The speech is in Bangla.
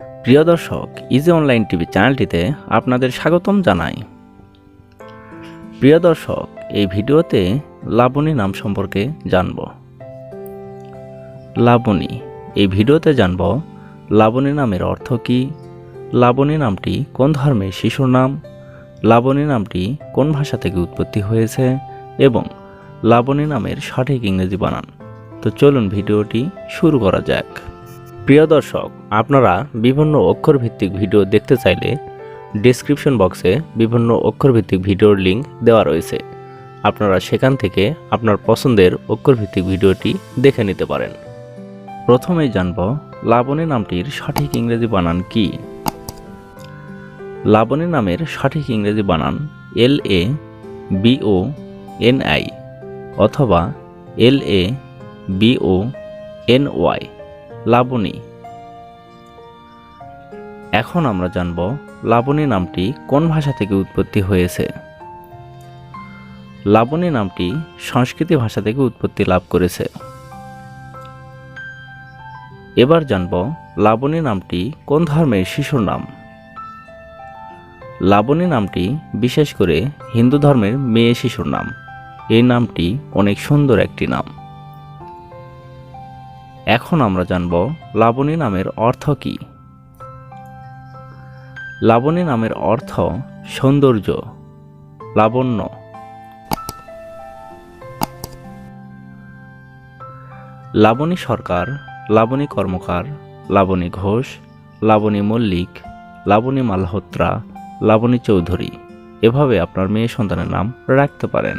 প্রিয় দর্শক ইজি অনলাইন টিভি চ্যানেলটিতে আপনাদের স্বাগতম জানাই। প্রিয় দর্শক, এই ভিডিওতে লাবণী নাম সম্পর্কে জানব। লাবণী, এই ভিডিওতে জানব লাবণী নামের অর্থ কী, লাবণী নামটি কোন ধর্মের শিশুর নাম, লাবণী নামটি কোন ভাষা থেকে উৎপত্তি হয়েছে এবং লাবণী নামের সঠিক ইংরেজি বানান। তো চলুন ভিডিওটি শুরু করা যাক। প্রিয় দর্শক, আপনারা বিভিন্ন অক্ষরভিত্তিক ভিডিও দেখতে চাইলে ডেসক্রিপশন বক্সে বিভিন্ন অক্ষরভিত্তিক ভিডিওর লিঙ্ক দেওয়া রয়েছে। আপনারা সেখান থেকে আপনার পছন্দের অক্ষরভিত্তিক ভিডিওটি দেখে নিতে পারেন। প্রথমেই জানব, লাবণী নামটির সঠিক ইংরেজি বানান কি? লাবণী নামের সঠিক ইংরেজি বানান L A B O N I অথবা L A B O N Y. Laboni. এখন আমরা জানব লাবণী নামটি কোন ভাষা থেকে উৎপত্তি হয়েছে। লাবণী নামটি সংস্কৃতি ভাষা থেকে উৎপত্তি লাভ করেছে। এবার জানব লাবণী নামটি কোন ধর্মের শিশুর নাম। লাবণী নামটি বিশেষ করে হিন্দু ধর্মের মেয়ে শিশুর নাম। এই নামটি অনেক সুন্দর একটি নাম। এখন আমরা জানব লাবণী নামের অর্থ কী? লাবণী নামের অর্থ সৌন্দর্য, লাবণ্য। লাবণী সরকার, লাবণী কর্মকার, লাবণী ঘোষ, লাবণী মল্লিক, লাবণী মালহোত্রা, লাবণী চৌধুরী। এভাবে আপনার মেয়ে সন্তানের নাম রাখতে পারেন।